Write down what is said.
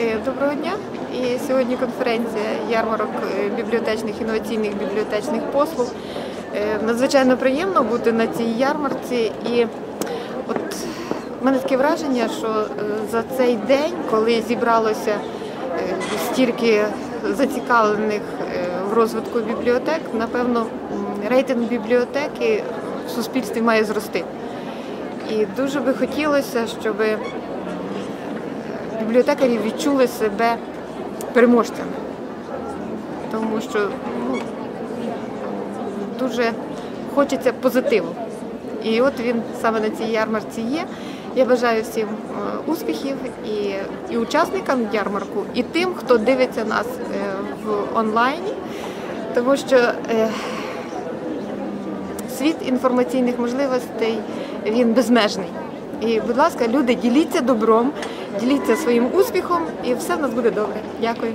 Е, Доброго дня. І сьогодні конференція ярмарок е, бібліотечних інноваційних бібліотечних послуг. Е, Надзвичайно приємно бути на цій ярмарці. І от в мене таке враження, що за цей день, коли зібралося стільки зацікавлених в розвитку бібліотек, напевно, рейтинг бібліотеки в суспільстві має зрости. І дуже би хотілося, щоб бібліотекарі відчули себе переможцями. Тому що ну, дуже хочеться позитиву. І от він саме на цій ярмарці є. Я бажаю всім е, успіхів і, і учасникам ярмарку, і тим, хто дивиться нас е, в онлайні, тому що е, світ інформаційних можливостей він безмежний. І, будь ласка, люди, діліться добром, діліться своїм успіхом, і все в нас буде добре. Дякую.